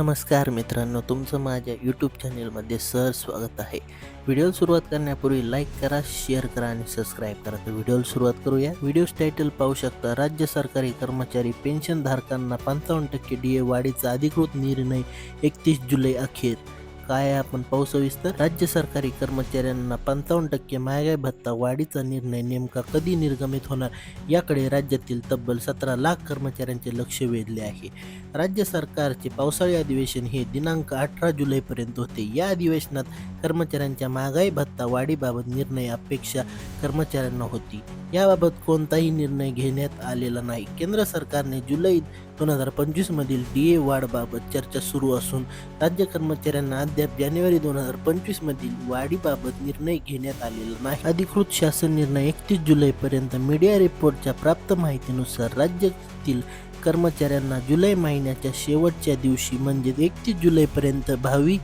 नमस्कार मित्रांनो तुमचं माझ्या यूट्यूब चॅनेलमध्ये सर स्वागत आहे. व्हिडिओ सुरुवात करण्यापूर्वी लाईक करा शेअर करा आणि सबस्क्राईब करा. तर व्हिडिओला सुरुवात करूया. व्हिडिओ टायटल पाहू शकता राज्य सरकारी कर्मचारी पेन्शनधारकांना पंचावन्न टक्के डी ए वाढीचा अधिकृत निर्णय एकतीस जुलै अखेर. काय आहे आपण पाहू सविस्तर. राज्य सरकारी कर्मचाऱ्यांना पंचावन्न टक्के महागाई भत्ता वाढीचा निर्णय नेमका कधी निर्गमित होणार? याकडे राज्यातील तब्बल सतरा लाख कर्मचाऱ्यांचे लक्ष वेधले आहे. राज्य सरकारचे पावसाळी अधिवेशन हे दिनांक अठरा जुलैपर्यंत होते. या अधिवेशनात कर्मचाऱ्यांच्या महागाई भत्ता वाढीबाबत निर्णय अपेक्षा कर्मचाऱ्यांना होती. याबाबत कोणताही निर्णय घेण्यात आलेला नाही. केंद्र सरकारने जुलै दोन हजार पंचवीस मधील डी ए वाढबाबत चर्चा सुरू असून राज्य कर्मचाऱ्यांना अद्याप जानेवारी दोन हजार पंचवीस मधील वाढीबाबत निर्णय घेण्यात आलेला नाही. अधिकृत शासन निर्णय एकतीस जुलैपर्यंत मीडिया रिपोर्टच्या प्राप्त माहितीनुसार राज्यातील कर्मचाऱ्यांना जुलै महिन्याच्या शेवटच्या दिवशी म्हणजे एकतीस जुलैपर्यंत भावी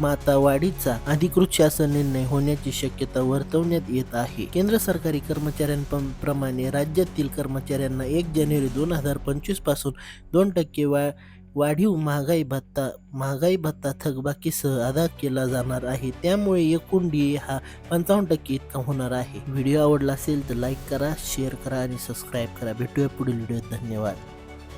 माता वाढीचा अधिकृत शासन निर्णय होण्याची शक्यता वर्तवण्यात येत आहे. केंद्र सरकारी कर्मचाऱ्यांप्रमाणे राज्यातील कर्मचाऱ्यांना एक जानेवारी दोन हजार पंचवीसपासून दोन टक्के वा वाढीव महागाई भत्ता महागाई भत्ता थकबाकीसह अदा केला जाणार आहे. त्यामुळे एकूण डी ए हा पंचावन्न टक्के इतका होणार आहे. व्हिडिओ आवडला असेल तर लाईक करा शेअर करा आणि सबस्क्राईब करा. भेटूया पुढील व्हिडिओ धन्यवाद.